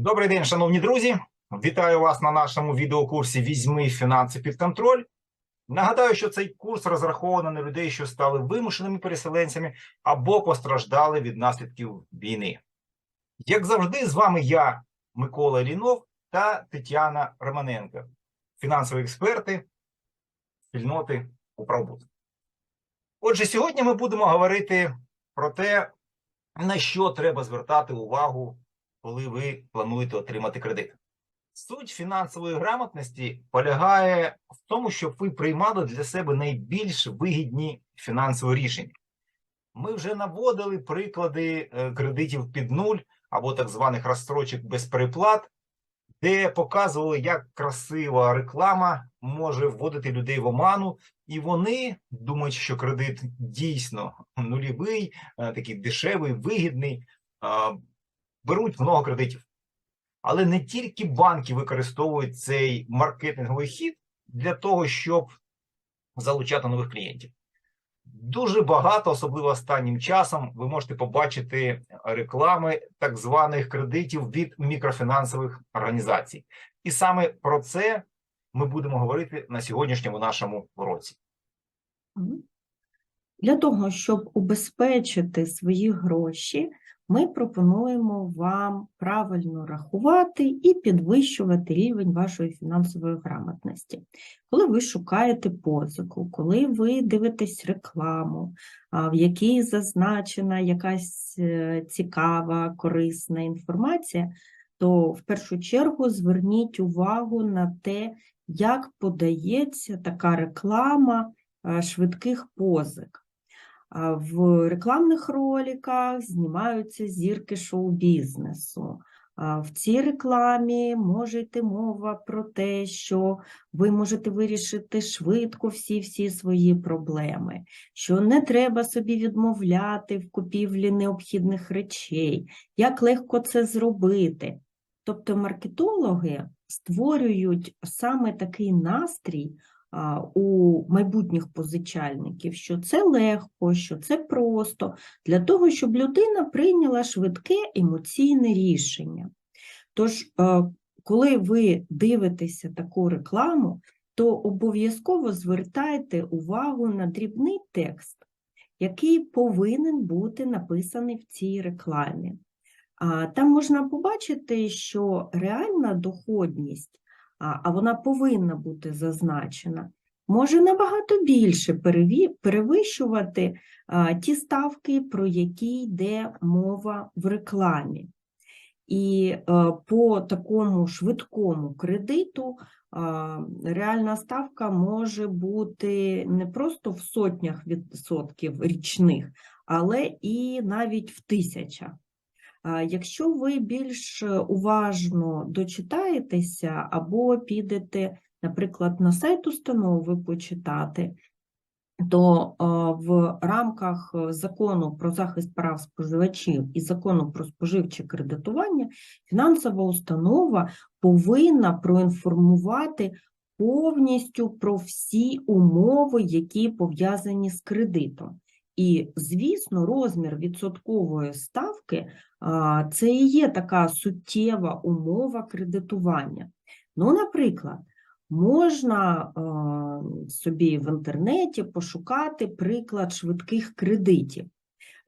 Добрий день, шановні друзі. Вітаю вас на нашому відеокурсі Візьми фінанси під контроль. Нагадаю, що цей курс розрахований на людей, що стали вимушеними переселенцями або постраждали від наслідків війни. Як завжди, з вами я, Микола Лінов та Тетяна Романенко, фінансові експерти спільноти Управбуд. Отже, сьогодні ми будемо говорити про те, на що треба звертати увагу коли ви плануєте отримати кредит. Суть фінансової грамотності полягає в тому, щоб ви приймали для себе найбільш вигідні фінансові рішення. Ми вже наводили приклади е, кредитів під нуль або так званих розстрочок без переплат, де показували, як красива реклама може вводити людей в оману, і вони думають, що кредит дійсно нульовий, е, такий дешевий, вигідний. Беруть много кредитів. Але не тільки банки використовують цей маркетинговий хід для того, щоб залучати нових клієнтів. Дуже багато, особливо останнім часом, ви можете побачити реклами так званих кредитів від мікрофінансових організацій. І саме про це ми будемо говорити на сьогоднішньому нашому уроці. Для того, щоб убезпечити свої гроші, ми пропонуємо вам правильно рахувати і підвищувати рівень вашої фінансової грамотності. Коли ви шукаєте позику, коли ви дивитесь рекламу, в якій зазначена якась е, цікава, корисна інформація, то в першу чергу зверніть увагу на те, як подається така реклама е, швидких позик. В рекламних роликах знімаються зірки шоу-бізнесу. В цій рекламі може йти мова про те, що ви можете вирішити швидко всі-всі свої проблеми, що не треба собі відмовляти в купівлі необхідних речей, як легко це зробити. Тобто маркетологи створюють саме такий настрій, у майбутніх позичальників, що це легко, що це просто, для того, щоб людина прийняла швидке емоційне рішення. Тож, е, коли ви дивитеся таку рекламу, то обов'язково звертайте увагу на дрібний текст, який повинен бути написаний в цій рекламі. Там можна побачити, що реальна доходність а вона повинна бути зазначена, може набагато більше перевищувати ті ставки, про які йде мова в рекламі. І е, по такому швидкому кредиту реальна ставка може бути не просто в сотнях відсотків річних, але і навіть в тисячах. Якщо ви більш уважно дочитаєтеся або підете, наприклад, на сайт установи почитати, то в рамках закону про захист прав споживачів і закону про споживче кредитування фінансова установа повинна проінформувати повністю про всі умови, які пов'язані з кредитом. І, звісно, розмір відсоткової ставки а, це і є така суттєва умова кредитування. Ну, наприклад, можна собі в інтернеті пошукати приклад швидких кредитів.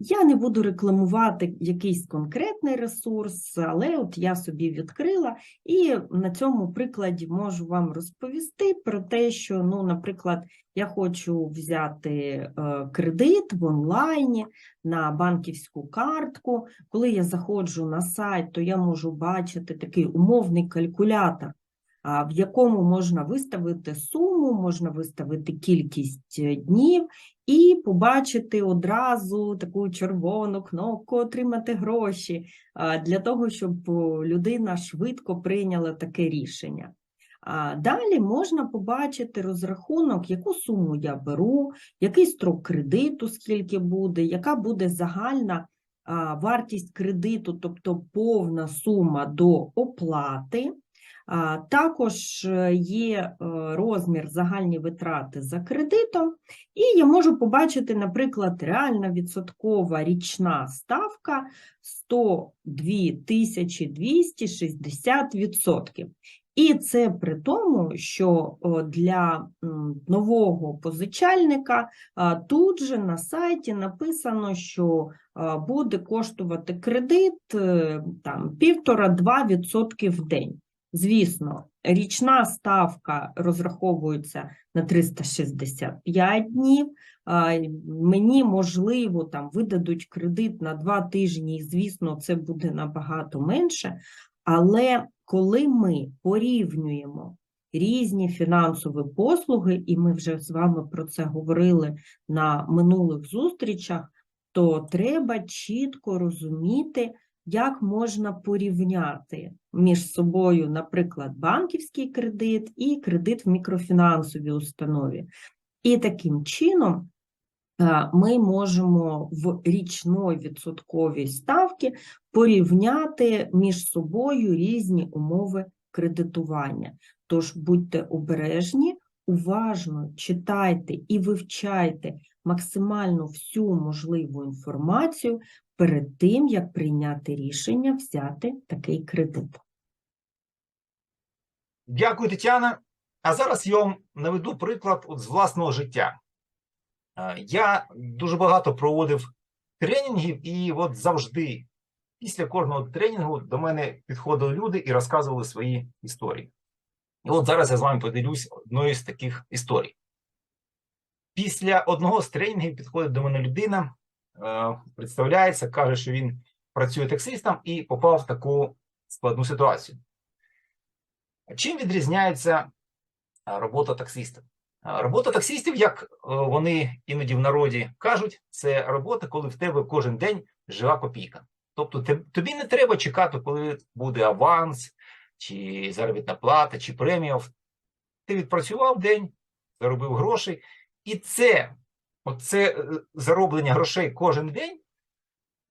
Я не буду рекламувати якийсь конкретний ресурс, але от я собі відкрила і на цьому прикладі можу вам розповісти про те, що, ну, наприклад, я хочу взяти е, кредит в онлайні на банківську картку. Коли я заходжу на сайт, то я можу бачити такий умовний калькулятор, в якому можна виставити суму, можна виставити кількість е, днів і побачити одразу таку червону кнопку Отримати гроші для того, щоб людина швидко прийняла таке рішення. Далі можна побачити розрахунок, яку суму я беру, який строк кредиту, скільки буде, яка буде загальна вартість кредиту, тобто повна сума до оплати. Також е, є е, розмір загальні витрати за кредитом, і я можу побачити, наприклад, реальна відсоткова річна ставка 102 тисячі 260 відсотків. І це при тому, що для нового позичальника тут же на сайті написано, що буде коштувати кредит е, півтора-два відсотки в день. Звісно, річна ставка розраховується на 365 днів. Мені можливо там видадуть кредит на два тижні, і звісно, це буде набагато менше. Але коли ми порівнюємо різні фінансові послуги, і ми вже з вами про це говорили на минулих зустрічах, то треба чітко розуміти, як можна порівняти між собою, наприклад, банківський кредит і кредит в мікрофінансовій установі. І таким чином е, ми можемо в річної відсотковій ставки порівняти між собою різні умови кредитування. Тож будьте обережні, уважно читайте і вивчайте максимально всю можливу інформацію перед тим, як прийняти рішення взяти такий кредит. Дякую, Тетяна. А зараз я вам наведу приклад з власного життя. Е, Я дуже багато проводив тренінгів, і от завжди, після кожного тренінгу, до мене підходили люди і розказували свої історії. І от зараз я з вами поділюсь одною з таких історій. Після одного з тренінгів підходить до мене людина, е, представляється, каже, що він працює таксистом і попав в таку складну ситуацію. Чим відрізняється робота таксиста? Робота таксистів, як е, вони іноді в народі кажуть, це робота, коли в тебе кожен день жива копійка. Тобто тобі не треба чекати, коли буде аванс, чи заробітна плата, чи премія. Ти відпрацював день, заробив грошей, і це, оце е, зароблення грошей кожен день,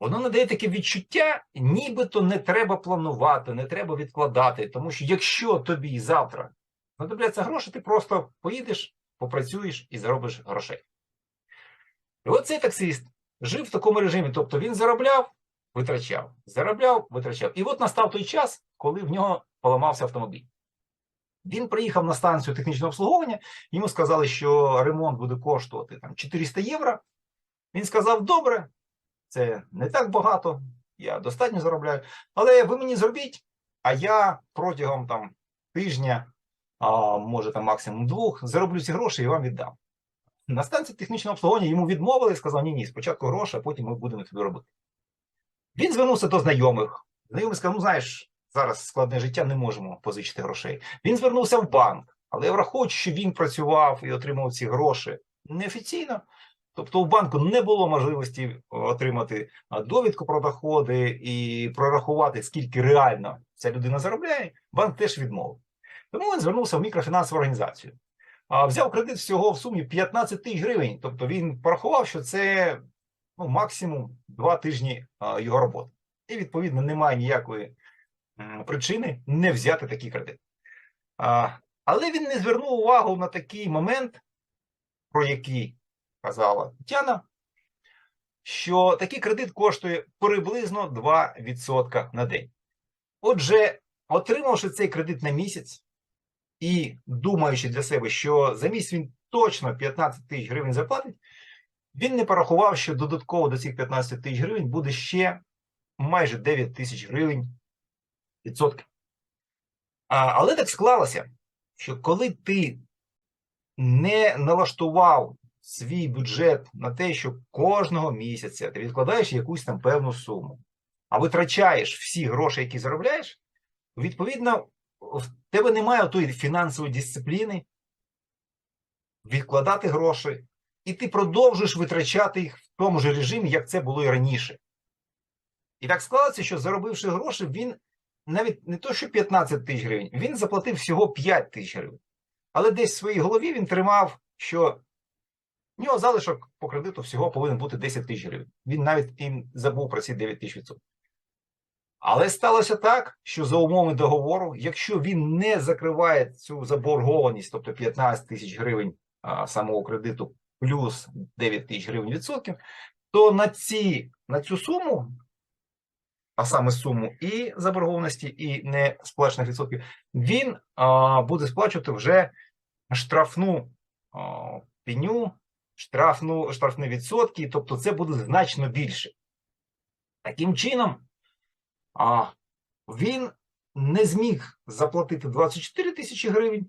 воно надає таке відчуття, нібито не треба планувати, не треба відкладати. Тому що якщо тобі завтра знадобляться гроші, ти просто поїдеш, попрацюєш і заробиш грошей. І от цей таксист жив в такому режимі, тобто він заробляв, витрачав, заробляв, витрачав. І от настав той час, коли в нього поламався автомобіль. Він приїхав на станцію технічного обслуговування, йому сказали, що ремонт буде коштувати там 400 євро. Він сказав: добре, це не так багато, я достатньо заробляю, але ви мені зробіть, а я протягом там тижня, а може там максимум двох, зароблю ці гроші і вам віддам. На станції технічного обслуговування йому відмовили і сказав: ні, ні, спочатку гроші, а потім ми будемо тобі робити. Він звернувся до знайомих. Знайомий сказав: ну знаєш, зараз складне життя, не можемо позичити грошей. Він звернувся в банк, але враховуючи, що він працював і отримав ці гроші неофіційно, тобто у банку не було можливості отримати довідку про доходи і прорахувати, скільки реально ця людина заробляє, банк теж відмовив. Тому він звернувся в мікрофінансову організацію. Взяв кредит всього в сумі 15 тисяч гривень. Тобто він порахував, що це ну, максимум 2 тижні його роботи. І, відповідно, немає ніякої причини не взяти такий кредит. Але він не звернув увагу на такий момент, про який казала Тетяна, що такий кредит коштує приблизно 2% на день. Отже, отримавши цей кредит на місяць і думаючи для себе, що за місяць він точно 15 тисяч гривень заплатить, він не порахував, що додатково до цих 15 тисяч гривень буде ще майже 9 тисяч гривень відсотки. Але так склалося, що коли ти не налаштував свій бюджет на те, що кожного місяця ти відкладаєш якусь там певну суму, а витрачаєш всі гроші, які заробляєш, відповідно, в тебе немає тої фінансової дисципліни відкладати гроші, і ти продовжуєш витрачати їх в тому ж режимі, як це було і раніше. І так склалося, що заробивши гроші, він навіть не то, що 15 тисяч гривень, він заплатив всього 5 тисяч гривень. Але десь в своїй голові він тримав, що в нього залишок по кредиту всього повинен бути 10 тисяч гривень. Він навіть і забув про ці 9 тисяч відсотків. Але сталося так, що за умовами договору, якщо він не закриває цю заборгованість, тобто 15 тисяч гривень а, самого кредиту плюс 9 тисяч гривень відсотків, то на, ці, на цю суму, а саме суму і заборгованості, і не сплачених відсотків, він а, буде сплачувати вже штрафну а, пеню, штрафну, штрафні відсотки, тобто це буде значно більше. Таким чином, а, він не зміг заплатити 24 тисячі гривень,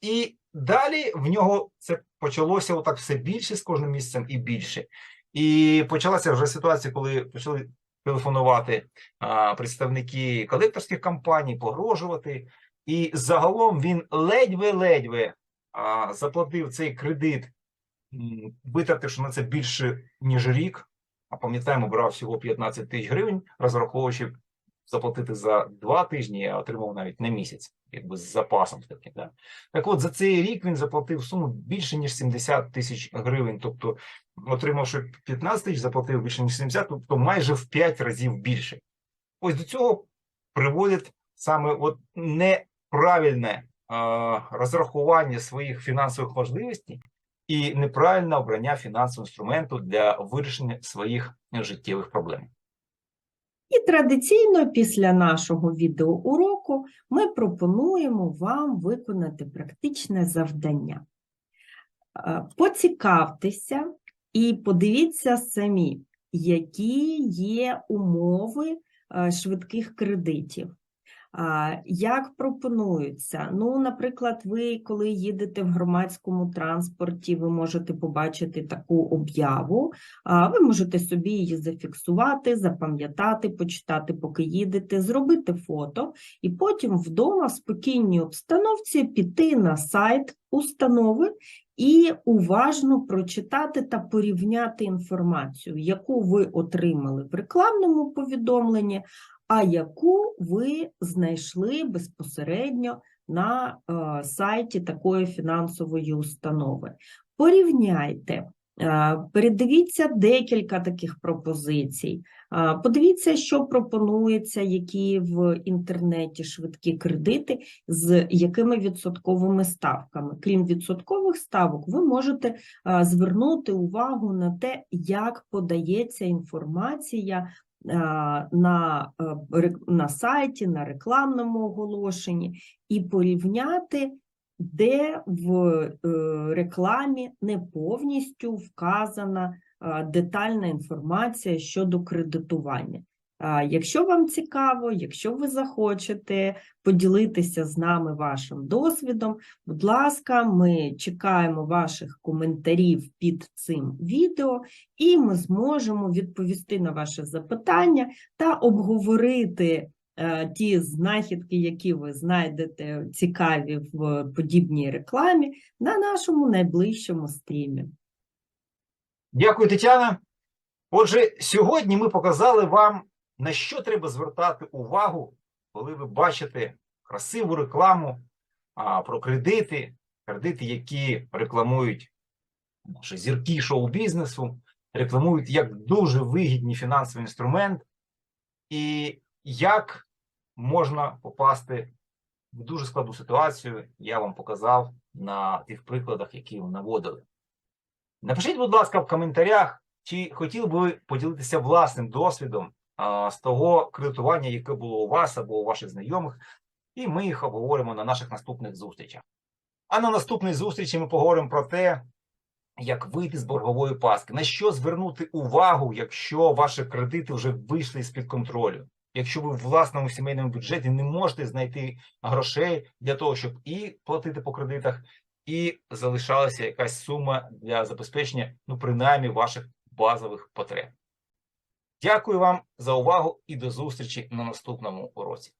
і далі в нього це почалося отак все більше з кожним місяцем і більше. І почалася вже ситуація, коли почали телефонувати а, представники колекторських компаній, погрожувати. І загалом він ледьве-ледьве заплатив цей кредит, витративши на це більше ніж рік. А пам'ятаємо, брав всього 15 тисяч гривень, розраховуючи заплатити за два тижні, а отримав навіть на місяць, якби з запасом таким. Да? Так от за цей рік він заплатив суму більше ніж 70 тисяч гривень. Тобто, отримавши 15 тисяч, заплатив більше ніж 70, тобто майже в 5 разів більше. Ось до цього приводить саме от неправильне а, розрахування своїх фінансових можливостей і неправильне обрання фінансового інструменту для вирішення своїх життєвих проблем. І традиційно після нашого відеоуроку ми пропонуємо вам виконати практичне завдання. Е, Поцікавтеся і подивіться самі, які є умови е, швидких кредитів. Як пропонуються? Ну, наприклад, ви, коли їдете в громадському транспорті, ви можете побачити таку об'яву. Ви можете собі її зафіксувати, запам'ятати, почитати, поки їдете, зробити фото, і потім вдома в спокійній обстановці піти на сайт установи і уважно прочитати та порівняти інформацію, яку ви отримали в рекламному повідомленні, а яку ви знайшли безпосередньо на е, сайті такої фінансової установи. Порівняйте, е, передивіться декілька таких пропозицій. Е, Подивіться, що пропонується, які в інтернеті швидкі кредити, з якими відсотковими ставками. Крім відсоткових ставок, ви можете звернути увагу на те, як подається інформація на, е, на сайті, на рекламному оголошенні, і порівняти, де в е, рекламі не повністю вказана е, детальна інформація щодо кредитування. Якщо вам цікаво, якщо ви захочете поділитися з нами вашим досвідом, будь ласка, ми чекаємо ваших коментарів під цим відео, і ми зможемо відповісти на ваше запитання та обговорити е, ті знахідки, які ви знайдете цікаві в подібній рекламі, на нашому найближчому стрімі. Дякую, Тетяна. Отже, сьогодні ми показали вам, на що треба звертати увагу, коли ви бачите красиву рекламу а, про кредити, кредити, які рекламують може, зірки шоу-бізнесу, рекламують як дуже вигідний фінансовий інструмент, і як можна попасти в дуже складну ситуацію, я вам показав на тих прикладах, які ви наводили. Напишіть, будь ласка, в коментарях, чи хотіли би ви поділитися власним досвідом з того кредитування, яке було у вас або у ваших знайомих, і ми їх обговоримо на наших наступних зустрічах. А на наступній зустрічі ми поговоримо про те, як вийти з боргової пастки, на що звернути увагу, якщо ваші кредити вже вийшли з-під контролю. Якщо ви в власному сімейному бюджеті не можете знайти грошей для того, щоб і платити по кредитах, і залишалася якась сума для забезпечення, ну, принаймні, ваших базових потреб. Дякую вам за увагу і до зустрічі на наступному уроці.